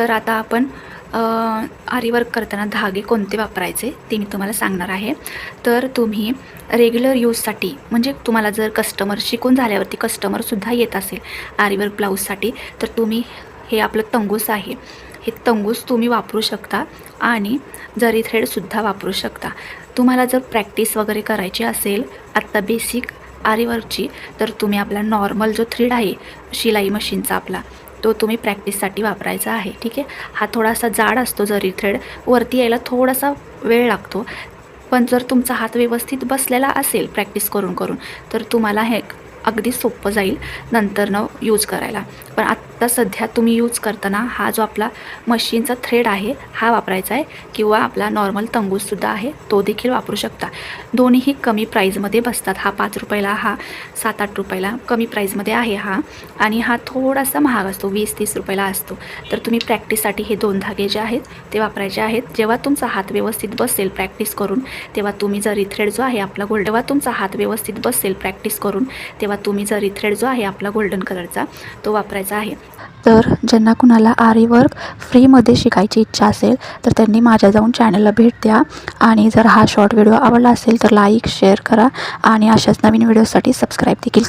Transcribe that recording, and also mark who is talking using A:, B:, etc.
A: तर आता आपण आरीवर्क करताना धागे कोणते वापरायचे ते मी तुम्हाला सांगणार आहे. तर तुम्ही रेग्युलर यूजसाठी म्हणजे तुम्हाला जर कस्टमर शिकून झाल्यावरती कस्टमरसुद्धा येत असेल आरीवर्क ब्लाऊजसाठी तर तुम्ही हे आपलं तंगूस आहे. हे तंगूस तुम्ही वापरू शकता आणि जरी थ्रेडसुद्धा वापरू शकता. तुम्हाला जर प्रॅक्टिस वगैरे करायची असेल आत्ता बेसिक आरीवर्कची तर तुम्ही आपला नॉर्मल जो थ्रेड आहे शिलाई मशीनचा आपला तो तुम्ही प्रॅक्टिससाठी वापरायचा आहे ठीक आहे? हा थोडासा जाड असतो जरी थ्रेड वरती यायला थोडासा वेळ लागतो. पण जर तुमचा हात व्यवस्थित बसलेला असेल प्रॅक्टिस करून करून तर तुम्हाला हे अगदी सोपं जाईल नंतरनं यूज करायला. पण आत्ता सध्या तुम्ही यूज करताना हा जो आपला मशीनचा थ्रेड आहे हा वापरायचा आहे किंवा आपला नॉर्मल तंगूससुद्धा आहे तो देखील वापरू शकता. दोन्हीही कमी प्राईजमध्ये बसतात. हा पाच रुपयाला हा सात आठ रुपयाला कमी प्राईजमध्ये आहे हा. आणि हा थोडासा महाग असतो वीस तीस रुपयाला असतो. तर तुम्ही प्रॅक्टिससाठी हे दोन धागे जे आहेत ते वापरायचे आहेत. जेव्हा तुमचा हात व्यवस्थित बसेल प्रॅक्टिस करून तेव्हा तुम्ही जरी थ्रेड जो आहे आपला गोल्ड तेव्हा तुमचा हात व्यवस्थित बसेल प्रॅक्टिस करून तेव्हा तुम्ही जरी थ्रेड जो आहे आपला गोल्डन कलरचा तो वापरायचा आहे.
B: तर ज्यांना कुणाला आरी वर्क फ्रीमध्ये शिकायची इच्छा असेल तर त्यांनी माझ्या जाऊन चॅनलला भेट द्या. आणि जर हा शॉर्ट व्हिडिओ आवडला असेल तर लाईक शेअर करा. आणि अशाच नवीन व्हिडिओसाठी सबस्क्राईब देखील करा.